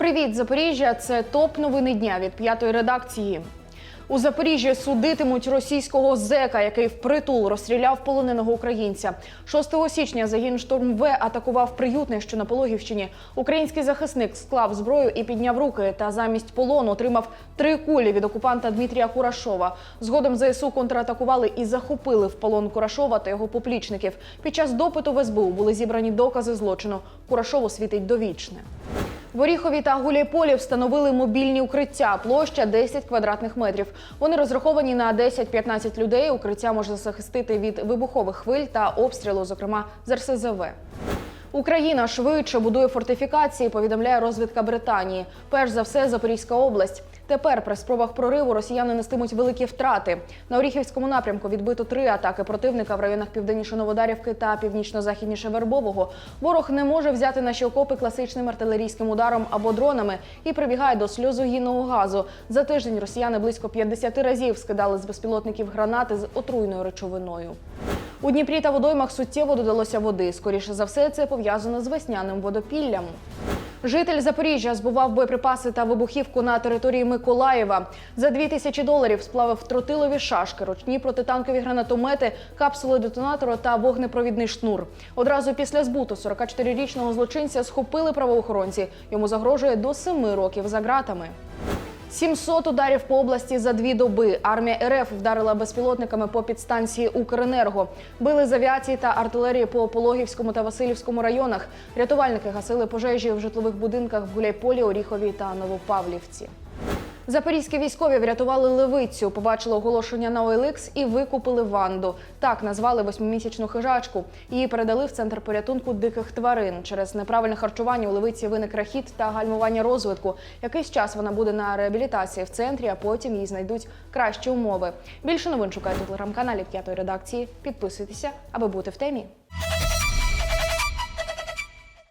Привіт, Запоріжжя! Це топ новини дня від п'ятої редакції. У Запоріжжі судитимуть російського зека, який впритул розстріляв полоненого українця. 6 січня загін штурм В атакував приютне, що на Пологівщині. Український захисник склав зброю і підняв руки. Та замість полону отримав три кулі від окупанта Дмитрія Курашова. Згодом ЗСУ контратакували і захопили в полон Курашова та його поплічників. Під час допиту в СБУ були зібрані докази злочину. Курашову світить довічне. В Оріхові та Гуляйполі встановили мобільні укриття, площа 10 квадратних метрів. Вони розраховані на 10-15 людей. Укриття може захистити від вибухових хвиль та обстрілу, зокрема з РСЗВ. Україна швидше будує фортифікації, повідомляє розвідка Британії. Перш за все, Запорізька область. Тепер при спробах прориву росіяни нестимуть великі втрати. На Оріхівському напрямку відбито три атаки противника в районах південніше Новодарівки та північно-західніше Вербового. Ворог не може взяти наші окопи класичним артилерійським ударом або дронами і прибігає до сльозогінного газу. За тиждень росіяни близько 50 разів скидали з безпілотників гранати з отруйною речовиною. У Дніпрі та водоймах суттєво додалося води. Скоріше за все, це пов'язано з весняним водопіллям. Житель Запоріжжя збував боєприпаси та вибухівку на території Миколаєва. За 2 тисячі доларів сплавив тротилові шашки, ручні протитанкові гранатомети, капсули детонатора та вогнепровідний шнур. Одразу після збуту 44-річного злочинця схопили правоохоронці. Йому загрожує до 7 років за ґратами. 700 ударів по області за дві доби. Армія РФ вдарила безпілотниками по підстанції Укренерго. Били з авіації та артилерії по Пологівському та Васильівському районах. Рятувальники гасили пожежі в житлових будинках в Гуляйполі, Оріхові та Новопавлівці. Запорізькі військові врятували левицю, побачили оголошення на OLX і викупили Ванду. Так назвали восьмимісячну хижачку. Її передали в центр порятунку диких тварин. Через неправильне харчування у левиці виник рахіт та гальмування розвитку. Якийсь час вона буде на реабілітації в центрі, а потім їй знайдуть кращі умови. Більше новин шукайте у телеграм-каналі п'ятої редакції. Підписуйтеся, аби бути в темі.